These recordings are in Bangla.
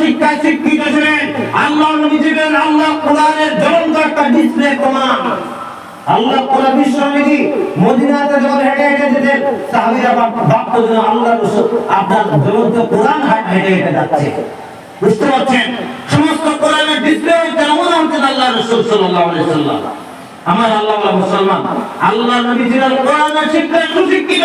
শিক্ষায় শিক্ষিত ছিলেন। আল্লাহ নবী আল্লাহ কোরআনের জ্বলন্ত একটা ডিসপ্লে প্রমাণ বুঝতে পারছেন? সমস্ত ডিসপ্লে কেমন হতেন আল্লাহ রসুল সাল্লাল্লাহু আলাইহি আমার আল্লাহ মুসলমান। আল্লাহ নবী ছিলেন কোরআনের শিক্ষায় সুশিক্ষিত।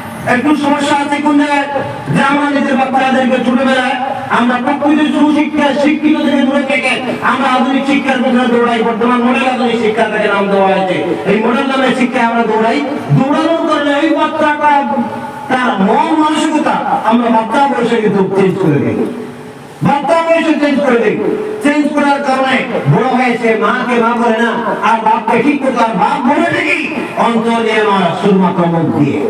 একটু সমস্যা আছে কোন জায়গায়? যে আমরা নিজের বাচ্চাদেরকে ছোটবেলায় আমরা সুশিক্ষা দূরে থেকে আমরা আধুনিক শিক্ষার দৌড়াই। বর্তমান মডেল আধুনিক নাম দেওয়া হয়েছে। এই মডেল শিক্ষায় আমরা দৌড়াই। দৌড়ানোর কারণে বাচ্চাটা, তার মন মানসিকতা আমরা বাচ্চা বয়সে কিন্তু চেঞ্জ করে দিই। বাচ্চা বয়সে চেঞ্জ করে দিই। চেঞ্জ করার কারণে বড় হয়েছে, মাকে মা না, আর বাপকে ঠিক করতে বাপ বলে দেখি অন্তর দিয়ে মুখ দিয়ে।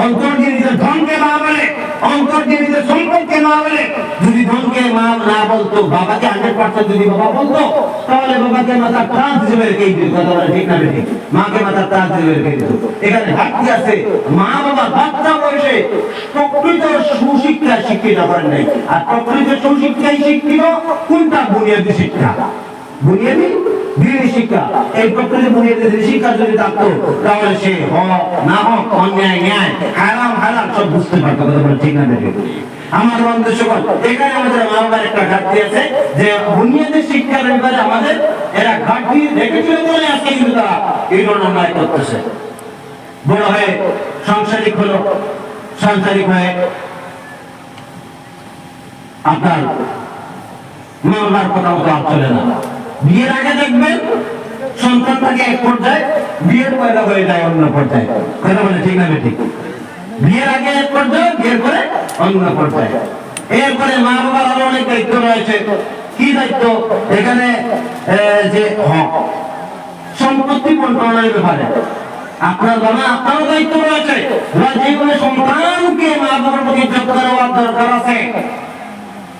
অন্তর দিয়ে নিজের ধনকে মা বলে অন্তর নিজের সম্পদকে মা বলে, যদি ধনকে মা না বলতো, বাবাকে হান্ড্রেড পার্সেন্ট যদি বাবা বলতো, তাহলে বাবাকে মাথার ট্রান্স হিসেবে রেখে দিত, কথা বলে ঠিক না ঠিক মাকে মাথার ট্রান্স হিসেবে রেখে দিত। এখানে ঘাটতি আছে। মা বাবা বাচ্চা বয়সে প্রকৃত সুশিক্ষা শিক্ষিত করেন নাই। আর প্রকৃত শিক্ষিত কোনটা বুনিয়াদী শিক্ষা? বুনিয়াদী দিনী শিক্ষা। এই প্রকৃতি বুনিয়াদী দিনী শিক্ষা যদি থাকতো, তাহলে সে না হক, অন্যায়, ন্যায়, হারাম হারাম, সব বুঝতে কথা বলে ঠিক না দেখে। সকল এখানে আমাদের একটা ঘাটতি আছে যে বুনিয়াদী শিক্ষার ব্যাপারে আমাদের এরা ঘাটতি বলে আজকে কিন্তু তারা এই অন্যায় করতেছে। বড় হয়ে সাংসারিক হলো, সাংসারিক হয়ে আপনার মামলার কথা মতো চলে না। বিয়ের আগে দেখবেন সন্তান থাকে এক পর্যায়ে, বিয়ের পয়দা হয়ে যায় অন্য পর্যায়ে। কথা বলে ঠিক না ঠিক বিয়ের আগে এক পর্যায়ে, বিয়ের পরে অন্য পর্যায়ে। এরপরে মা বাবার আরও অনেক দায়িত্ব রয়েছে। কি দায়িত্ব? এখানে যে হক। সম্পত্তি বন্টনের ব্যাপারে। আপনার বাবা, আপনারও দায়িত্ব রয়েছে। যে কোনো সন্তানকে মা বাবার প্রতি যত্ন দরকার আছে।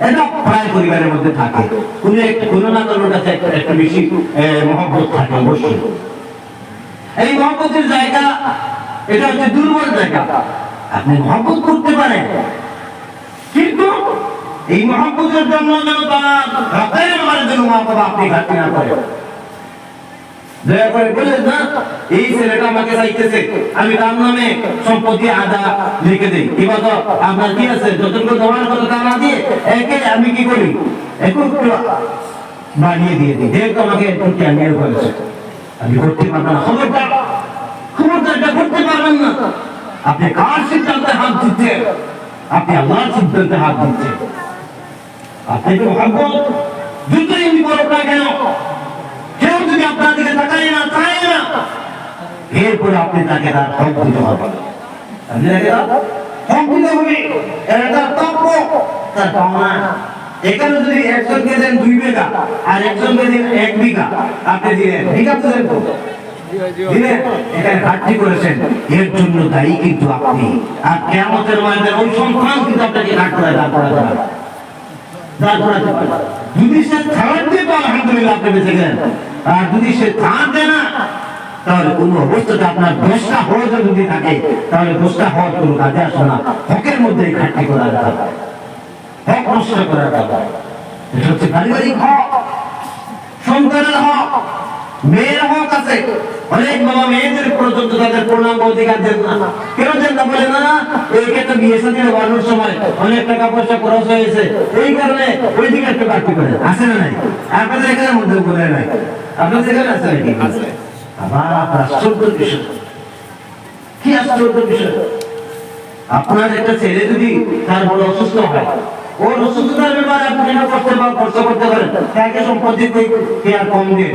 এটা প্রায় পরিবারের মধ্যে থাকে। কোনো কোনো না কোনো কাছে একটা বেশি মহব্বত থাকে, অবশ্যই। এই মহব্বতের জায়গা, এটা হচ্ছে দুর্বল জায়গা। আপনি মহব্বত করতে পারেন। কিন্তু এই মহব্বতের জন্য যেন তারা রাতের ব্যাপারে যেন মা আপনি ঘাটতি না করেন। দয়া করে বলেন না, এই ছেলেটা আমাকে চাইতেছে। আমি তার নামে সম্পত্তি আদা লিখে দিই। আপনার কি আছে? যতটুকু দেওয়ার কথা তা না দিয়ে একে আমি কি করি? বাড়িয়ে দিয়ে দিই। একটু করেছে আমি করতে না। করতে পারবেন না। আপনি কার সিদ্ধান্তে হাত দিচ্ছেন? আপনি আল্লাহর সিদ্ধান্তে হাত দিচ্ছেন। আপনি তো ভাববেন যতই বড় না কেন যদি আপনার দিকে তাকায় না চায় না? এরপরে আপনি তাকে তার হক দিতে হবে। আপনি তাকে তার হবে। এটা তার প্রাপ্য তার পাওনা। এখানে যদি একজনকে দেন দুই বিঘা, আর একজনকে দিন এক বিঘা, আপনি দিলেন বিঘা তো দেন দিলেন, এখানে ঘাটতি করেছেন। এর জন্য দায়ী কিন্তু আপনি। আর কেমতের ওই সন্তান কিন্তু আপনাকে ঘাট করে করা যাবে। যদি সে থার্ড দিয়ে তো আলহামদুলিল্লাহ আপনি বেঁচে গেলেন। আর যদি সে থাক দেয় না, তাহলে কোন অবস্থাতে আপনার দোষটা হয়ে যদি থাকে, তাহলে দোষটা হওয়ার কোনো কাজে আসে না। হকের মধ্যে ঘাটতি করা যাবে হক নষ্ট করা যাবে এটা হচ্ছে পারিবারিক হক, সন্তানের হক। মেয়ের হক আছে। অনেক বাবা মেয়েদের পর্যন্ত তাদের পূর্ণাঙ্গ অধিকার দেন না। কেন দেন না বলে না? এইকে তো বিয়ে সাথে বানানোর সময় অনেক টাকা পয়সা খরচ হয়েছে এই কারণে ওই দিকে একটু বাড়তি করে। আসে না নাই? আপনাদের এখানে মধ্যে বলে নাই? আপনাদের এখানে আছে নাকি? আবার আশ্চর্য বিষয়। কি আশ্চর্য বিষয়? আপনার একটা ছেলে যদি তার বড় অসুস্থ হয় ওর অসুস্থতার ব্যাপারে আপনি করতে বা খরচ করতে পারেন। তাকে সম্পত্তি কে আর কম দিন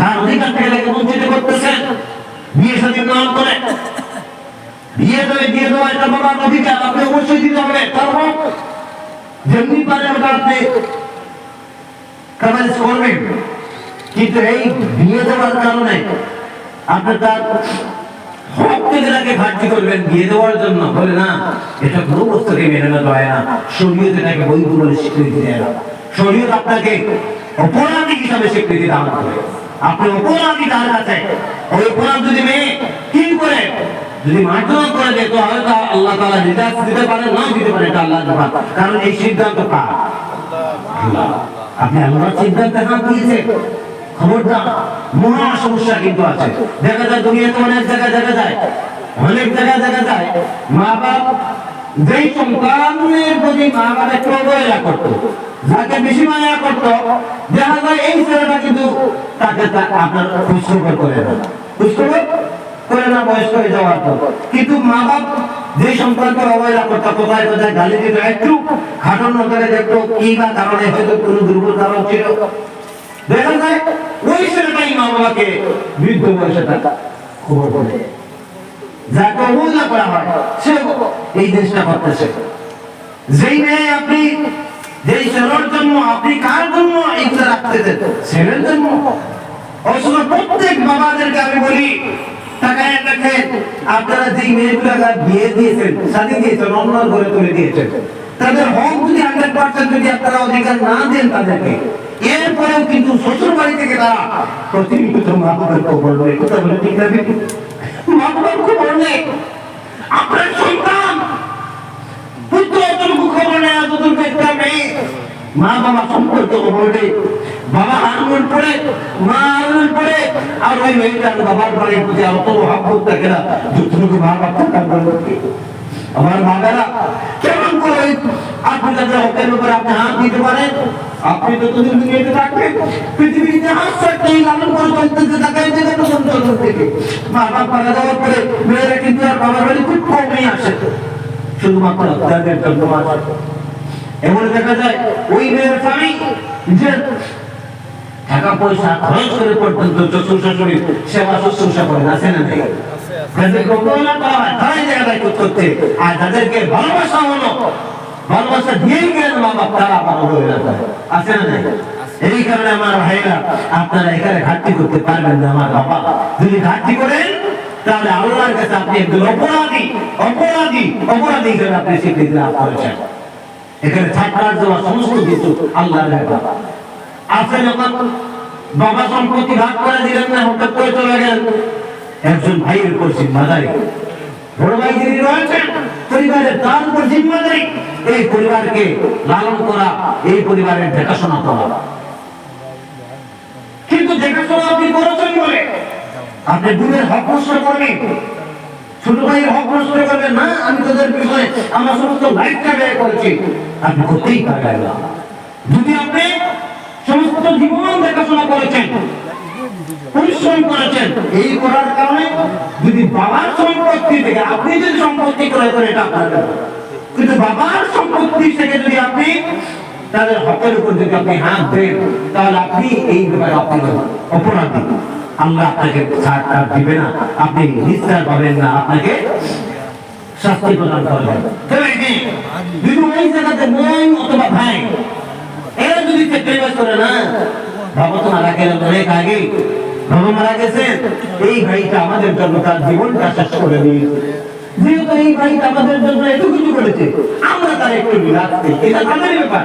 তার অধিকার থেকে তাকে বঞ্চিত করতেছেন। বিয়ে সাথে নাম করে। বিয়ে দেওয়া এটা বাবার অধিকার। আপনি অবশ্যই দিতে হবে। যেমনি পারে ওটা আপনি কামালিশ করবেন। কিন্তু এই বিয়ে দেওয়ার কারণে আপনি তার ঘাটতি করবেন। দেওয়ার জন্য বলে, না, এটা স্বীকৃতি দেয় শরীয়ত আপনাকে অপরাধী হিসাবে স্বীকৃতি দান করে। আপনি অপরাধী তার কাছে? ওই অপরাধ যদি মেয়ে কি করে? যদি মারধর করে দেয়, তো হয়তো আল্লাহ তাআলা নিজাত দিতে পারে না দিতে পারে, এটা আল্লাহর ব্যাপার। কারণ এই সিদ্ধান্ত কার? আল্লাহ। আপনি আল্লাহর সিদ্ধান্তে হাত দিয়েছেন খবরদার, মহা সমস্যা কিন্তু আছে। দেখা যায় দুনিয়াতে অনেক জায়গায় দেখা যায়। অনেক জায়গায় দেখা যায় মা বাপ যেই সন্তানের প্রতি মা বাপ একটু অবহেলা করতো। যাকে বেশি মায়া করতো দেখা যায় এই ছেলেটা কিন্তু তাকে আপনার খোঁজখবর করে না। খোঁজখবর করে না, বয়স্ক হয়ে যাওয়ার পর। কিন্তু মা বাপ যে সন্তানকে অবহেলা করতো, কোথায় কোথায় গালি দিত, একটু খাটানো করে দেখতো, কি বা কারণে হয়তো কোনো দুর্বল কারণ ছিল। দেখা যায় ওই ছেলেটাই মা বাবাকে বৃদ্ধ বয়সে টাকা খবর করে যাকে অবহেলা করা হয় সে এই দেশটা করতেছে। যেই মেয়ে আপনি যেই ছেলের জন্য আপনি কার জন্য এইটা রাখতেছেন ছেলের জন্য। অথচ প্রত্যেক বাবাদেরকে আমি বলি তাদের হক যদি হান্ড্রেড যদি আপনারা অধিকার না দেন তাদেরকে, এরপরেও কিন্তু শ্বশুর বাড়ি থেকে আপনার সন্তান মা বাবা সম্পর্ক খবর বাবা আঙ্গুল পড়ে, মা আঙ্গুল পড়ে, আর ওই মেয়েটার বাবার বাড়ির প্রতি অত মহাব্বত থাকে না, যতটুকু মা বাবা থাকার আমার বাবারা কেমন করে আপনি তাদের হকের উপরে আপনি হাত দিতে পারেন, আপনি তো তোদের দুনিয়াতে থাকবেন, পৃথিবীর ইতিহাস একটাই লালন করে চলতেছে, তাকে যে কোনো সন্তান থেকে মা বাবা মারা যাওয়ার পরে মেয়েরা কিন্তু আর বাবার বাড়ি খুব কমই আসে। শুধুমাত্র জন্য এমন দেখা যায়, ওই মেয়ের স্বামী যে টাকা পয়সা খরচ করে পর্যন্ত সেবা শুশ্রূষা আছে না এই কারণে আমার আপনারা এখানে ঘাটতি করতে পারবেন না, আমার বাবা। যদি ঘাটতি করেন তাহলে আল্লাহর কাছে আপনি একজন অপরাধী অপরাধী অপরাধী হিসেবে আপনি স্বীকৃতি লাভ করেছেন। এখানে ছাড়ার দেওয়া সমস্ত কিছু আল্লাহর ব্যাপার। আছে যখন বাবা সম্পত্তি ভাগ করে দিলেন না, হঠাৎ করে চলে গেলেন। একজন ভাইয়ের উপর জিম্মাদারি বড় ভাই যিনি রয়েছেন পরিবারের তার উপর জিম্মাদারি এই পরিবারকে লালন করা, এই পরিবারের দেখাশোনা করা। কিন্তু দেখাশোনা আপনি করেছেন বলে আপনি দূরের হক নষ্ট করবেন। ছোট ভাইয়ের হক নষ্ট করবেন না, আমি তোদের বিষয়ে আমার সমস্ত লাইফটা ব্যয় করেছি। আপনি করতেই পারবেন যদি আপনি সমস্ত জীবন দেখাশোনা করেছেন, পরিশ্রম করেছেন, এই করার কারণে যদি বাবার সম্পত্তি থেকে আপনি যদি সম্পত্তি ক্রয় করে এটা আপনার। কিন্তু বাবার সম্পত্তি থেকে যদি আপনি তাদের হকের উপর যদি আপনি হাত দেন, তাহলে আপনি এই ব্যাপারে অপরাধী। আল্লাহ আপনাকে ছাড় দিবে না। আপনি নিস্তার পাবেন না, আপনাকে শাস্তি প্রদান করবেন ভাই এই ভাইটা আমাদের জন্য তার জীবনটা করে দিয়েছে। যেহেতু এই ভাইটা আমাদের জন্য এত কিছু করেছে আমরা তার একটু রিল্যাক্স এটা তাদের ব্যাপার।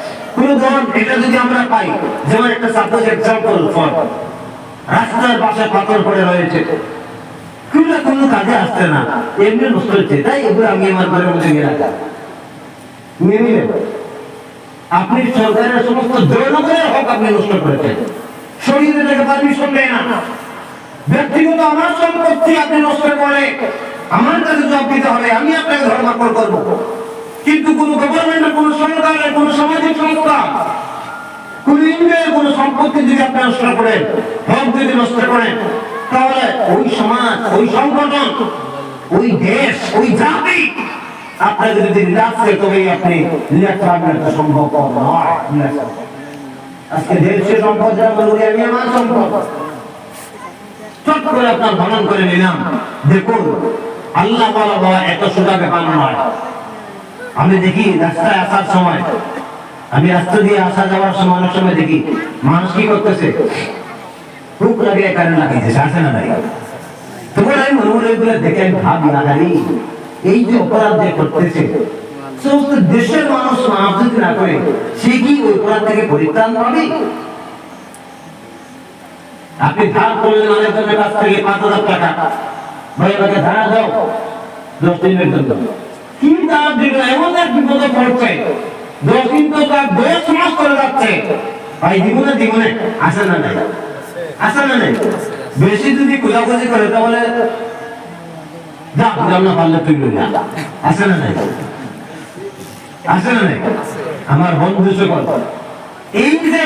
ধন এটা যদি আমরা পাই, যেমন একটা সাপোজ এক্সাম্পল রাস্তার পাশে পাথর পড়ে রয়েছে। কোনো কাজে আসছে না। এমনি নষ্ট হচ্ছে। তাই এগুলো আমি আমার রাখা। নিয়ে আপনি সরকারের সমস্ত জনগণের হক আপনি নষ্ট করেছেন। শরীরে থেকে পারমিশন দেয় না। ব্যক্তিগত আমার সম্পত্তি আপনি নষ্ট করে। আমার কাছে জবাব দিতে হবে, আমি আপনাকে ধর্মাকর করব। কিন্তু কোন গভর্নমেন্টের কোন সরকারের কোন সামাজিক সংস্থা, কোন ইন্ডিয়ার কোন সম্পত্তি যদি আপনি নষ্ট করেন হক যদি নষ্ট করেন তাহলে ওই সমাজ, ওই সংগঠন, ওই দেশ, ওই জাতি আপনাকে যদি রিল্যাক্সে তবেই আপনি সম্ভব নয়। আজকে দেশের সম্পদ আমি আমার সম্পদ। চট করে আপনার ভ্রমণ করে নিলাম। দেখুন, আল্লাহ বলা এত সোজা ব্যাপার নয়। আমি দেখি রাস্তায় আসার সময়। আমি রাস্তা দিয়ে আসা যাওয়ার সময় অনেক সময় দেখি মানুষ কি করতেছে? হুক লাগিয়ে কারেন্ট লাগাইছে আসে না নাই। তখন আমি মনে মনে এগুলো দেখে আমি ভাবি লাগাই এই যে অপরাধ যে করতেছে, সমস্ত দেশের মানুষ মাফ যদি না করে, সে কি ওই অপরাধ থেকে পরিত্রাণ পাবে? আপনি ধার করলেন কাছ থেকে পাঁচ হাজার টাকা। আমাকে ধার দাও। দশ জন্য। কি ধার দিল এমন এক বিপদে পড়ছে। তো তার করে যাচ্ছে। ভাই জীবনে জীবনে না নাই? না নাই? বেশি যদি খোঁজাখুঁজি করে, তাহলে যা বুঝাম না পারলে তুই না আসে না নাই? আসে না নাই? আমার বন্ধু সকল এই যে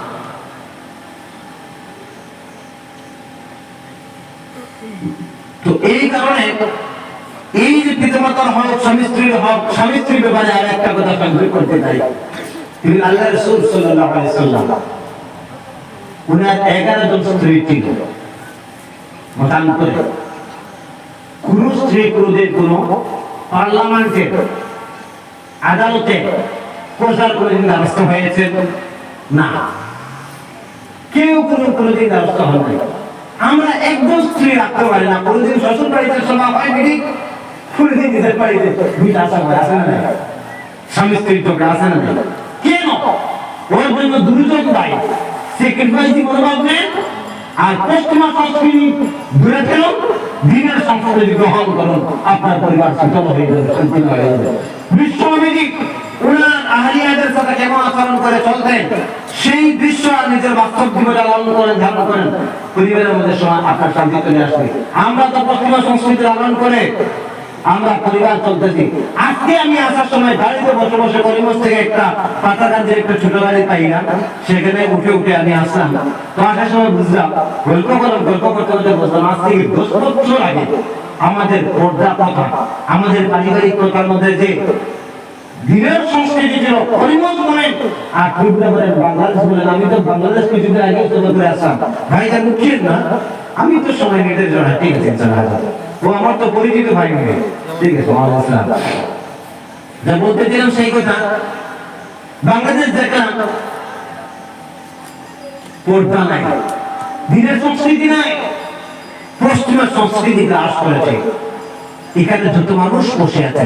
তো এই কারণে এই যে পিতামাতার হক, স্বামী স্ত্রীর হক, স্বামী স্ত্রীর ব্যাপারে আর একটা কথা করতে চাই। তিনি আল্লাহ রসুল সাল্লাহ এগারো জন স্ত্রী ছিল। করে। কোন স্ত্রী কোন পার্লামেন্টে আদালতে প্রচার কোনদিন দ্বারস্থ হয়েছে? না। কেউ কোনো কোনদিন দ্বারস্থ হন নাই আমরা একজন স্ত্রী রাখতে পারি না। কোনদিন শ্বশুর বাড়িতে সভা হয় নাকি? কোনদিন নিজের বাড়িতে দুইটা আসা হয়, আসে না স্বামী স্ত্রী তোকে আসে না? কেন? ওর জন্য মনোভাব নেন আর পশ্চিমা সংস্কৃতি দূরে ফেলুন দিনের সংস্কৃতি গ্রহণ করুন। আপনার পরিবার সুতল হয়ে যাবে, শান্তি হয়ে যাবে বিশ্বনবীজি ওনার আহলিয়াদের সাথে কেমন আচরণ করে চলতেন সেই দৃশ্য আর নিজের বাস্তব জীবনে লালন করেন, ধারণ করেন পরিবারের মধ্যে সময় আপনার শান্তি চলে আসবে। আমরা তো পশ্চিমা সংস্কৃতি লালন করে আমরা পরিবার চলতেছি। আজকে আমি আসার সময় গাড়িতে বসে বসে করিমস থেকে একটা পাতা গাছের একটা ছোট গাড়ি পাই না সেখানে উঠে উঠে আমি আসলাম। তো আসার সময় বুঝলাম, গল্প করলাম, গল্প করতে করতে বুঝলাম আজ থেকে দশ বছর আগে আমাদের পর্দা প্রথা, আমাদের পারিবারিক প্রথার মধ্যে যে দিনের সংস্কৃতি ছিল পরিমল বলেন আর বাংলাদেশ আমি তো বাংলাদেশ কিছুদিন আগে আসলাম ভাই না? আমি তো সময় জন্য, ঠিক আছে। ও আমার তো পরিচিত ভাই ঠিক আছে, ওয়ালাইকুম আসসালাম। যা বলতে দিলাম সেই কথা। বাংলাদেশ দেখলাম পর্দা নাই। দিনের সংস্কৃতি নাই, পশ্চিমের সংস্কৃতি গ্রাস করেছে। এখানে যত মানুষ বসে আছে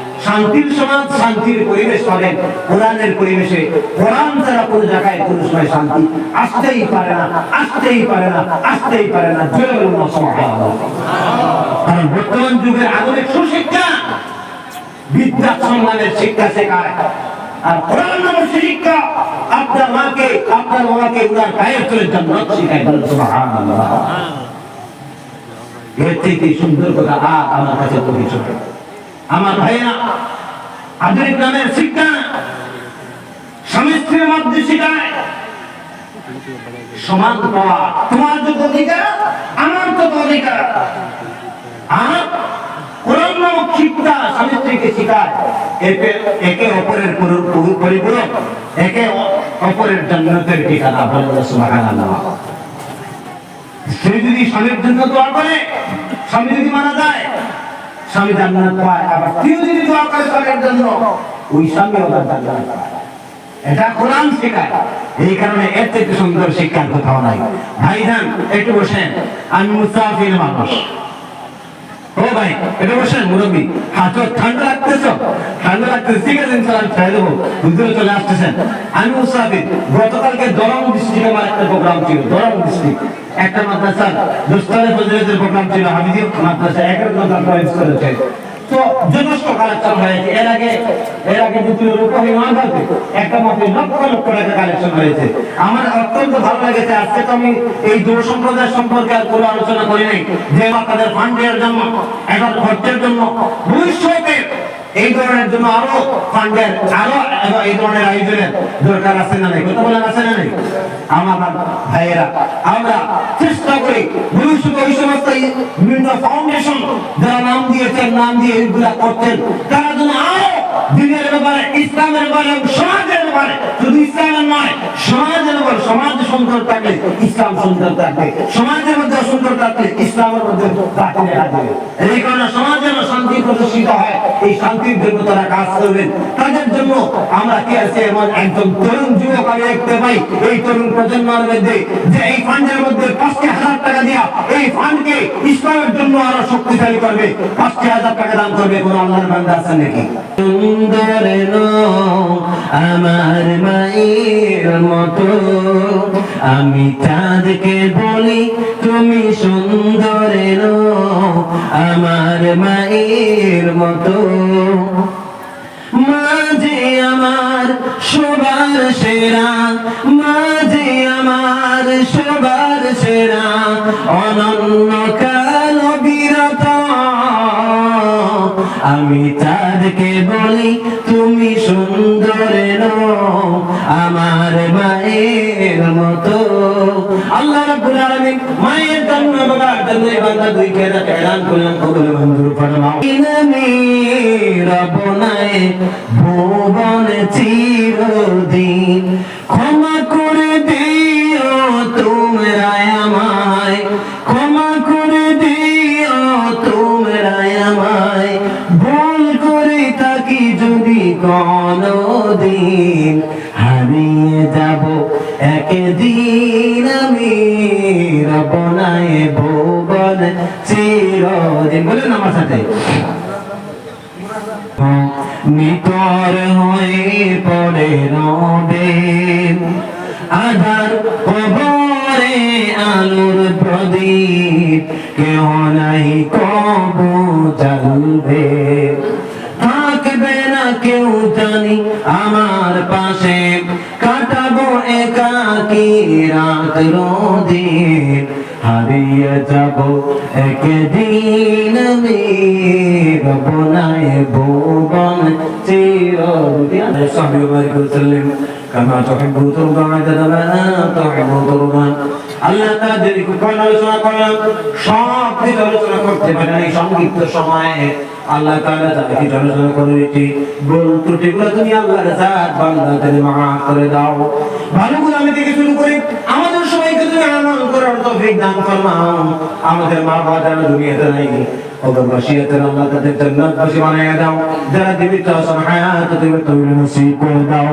শান্তির সমাজ শান্তির পরিবেশ পাবেন। কোরআনের পরিবেশে কোরআন ছাড়া কোনো জায়গায় কোনো সময় শান্তি। আসতেই পারে না, আসতেই পারে না, আসতেই পারে না। কারণ বর্তমান যুগের আধুনিক সুশিক্ষা, বিদ্যা সম্মানের শিক্ষা শেখায়। আর কোরআন নামের শিক্ষা আপনার মাকে আপনার মাকে উনার চলে শিখায় এর থেকে সুন্দর কথা? আমার কাছে। আমার ভাইয়া আধুনিক নামের শিক্ষা স্বামী স্ত্রীর মধ্যে শিখায় সমান পাওয়া। তোমার যত অধিকার, আমার তত অধিকার। আর শিক্ষা স্বামী স্ত্রীকে একে অপরের একে অপরের স্ত্রী যদি স্বামীর জন্য দোয়া করে, স্বামী যদি মারা যায় স্বামী জান্নাত পায়, আবার কেউ যদি দোয়া করে স্বামীর জন্য। ওই স্বামী ওনার জান্নাত পায়। এটা কোরআন শেখায় এই কারণে এর থেকে সুন্দর শিক্ষার কোথাও নাই। ভাইজান একটু বসেন। আমি মুসাফির মানুষ। ও ভাই এটা বসেন, মুরব্বী। হাত ঠান্ডা রাখতেছ ঠান্ডা লাগতেছে, ঠিক আছে ইনশাল্লাহ আমি ছেড়ে দেবো। হুজুরে চলে আসতেছেন। আমি মুসাফির, গতকালকে দরম ডিস্ট্রিক্টে আমার একটা প্রোগ্রাম ছিল দরম ডিস্ট্রিক্ট। একটা মাদ্রাসা দোস্তারে ফজরের প্রোগ্রাম ছিল হাবিজি মাদ্রাসা একের মাদ্রাসা একটা আমার অত্যন্ত ভালো লেগেছে। আজকে তো আমি এই যুব সম্প্রদায় সম্পর্কে আর কোনো আলোচনা করি নাই। যে আপনাদের ফান্ড দেওয়ার জন্য এখন খরচের জন্য ভবিষ্যতে এই ধরনের জন্য আরও ফান্ডের, আরও এই ধরনের আয়োজনের দরকার আছে না নাই? কথা বলেন আছে না নাই? আমার ভাইয়েরা, আমরা চেষ্টা করি ওই সমস্ত বিভিন্ন ফাউন্ডেশন যারা নাম দিয়েছেন, নাম দিয়ে করছেন, তারা যেন আরও দিনের ব্যাপারে, ইসলামের ব্যাপারে, সমাজের ব্যাপারে। শুধু ইসলামের নয়, সমাজের ব্যাপারে, সমাজ সুন্দর থাকলে ইসলাম সুন্দর থাকবে। সমাজের মধ্যে সুন্দর থাকলে ইসলামের মধ্যে থাকলে থাকবে এই কারণে সমাজে যেন শান্তি প্রদর্শিত হয়। এই শান্তির জন্য তারা কাজ করবেন। তাদের জন্য আমরা কি আছে এমন একজন তরুণ যুবক আমি দেখতে পাই। এই তরুণ প্রজন্মের মধ্যে যে এই ফান্ডের মধ্যে পাঁচটি হাজার টাকা দিয়া এই ফান্ডকে ইসলামের জন্য আরও শক্তিশালী করবে। পাঁচটি হাজার টাকা দান করবে। কোন আল্লাহর বান্দা আছেন নাকি? সুন্দর আমার মায়ের মতো। আমি চাঁদকে বলি, তুমি সুন্দর আমার মায়ের মতো। মাঝে আমার সবার সেরা, মাঝে আমার সবার সেরা অনন্য কাল বিরত। আমি তাদেরকে বলি, তুমি সুন্দর আমার মায়ের মতো। আল্লাহ রাব্বুল আলামিন মায়ের জন্য বাবার জন্য বান্দা দুই করলেন, কবুল মঞ্জুর ফরমাও। ভুবন চিরদিন, ক্ষমা করে দিও তোমরা আমায়। কোনদিন হারিয়ে যাব একদিন আমি। রবনায় ভুবন চিরদিন। বলুন আমার সাথে। নিকর হয়ে পড়ে রবে আধার কবরে আলোর প্রদীপ। কেউ নাই কবু না কেউ জানি আমার পাশে কাটাবো একাকি রাত রোদিন হারিয়ে যাব একদিন আমি ভুবন আল্লাহ আলোচনা করলাম সব কিছু আলোচনা করতে পারেন, এই সংক্ষিপ্ত সময়ে। আল্লাহ তাআলা কিছু আলোচনা করে দিয়েছি। ভুল ত্রুটিগুলো তুমি আল্লাহর জাত বান্দাদের মাফ করে দাও। ভালোগুলো আমি থেকে শুরু করি। আমাদের সবাইকে তুমি আমল করার তৌফিক দান আমাদের মা বাবা যারা দুনিয়াতে নাই বসিয়তের আল্লাহ তাদের জান্নাতবাসী বানিয়ে দাও। যারা জীবিত হায়াত নসিব করে দাও।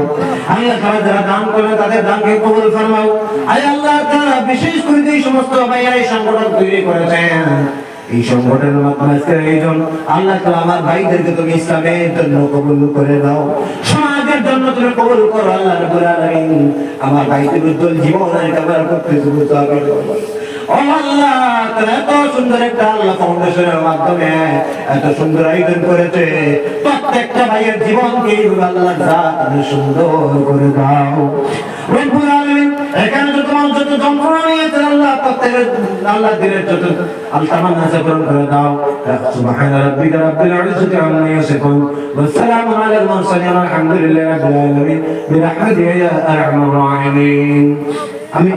আল্লাহ তারা যারা দান তাদের দানকে কবুল ফরমাও। আয় আল্লাহ তারা বিশেষ করে যে সমস্ত এই সংগঠন তৈরি করেছেন এই সংগঠনের মাধ্যমে আজকের এইজন আল্লাহ তাআলা আমার ভাইদেরকে তুমি ইসলামের জন্য কবুল করে দাও সমাজের জন্য তুমি কবুল করো, আল্লাহ আমার ভাইদের উজ্জ্বল জীবনের কামনা করতে দাও। আল্লাহ এত সুন্দর করেছে। প্রত্যেকটা ভাইয়ের সুন্দর করে দাও। এখানে যত মানুষ যত যন্ত্রণা নিয়েছেন আল্লাহ প্রত্যেকের আল্লাহ দিনের যত আল্লাহ তামান্না আছে পূরণ করে দাও। সুবহান রাব্বিকা রাব্বিল ইজ্জাতি আম্মা ইয়াসিফুন। ওয়া সালামুন আলাল মুরসালিন, আলহামদুলিল্লাহি রাব্বিল আলামিন। বিরহমাতিকা ইয়া আরহামার রাহিমিন। আমি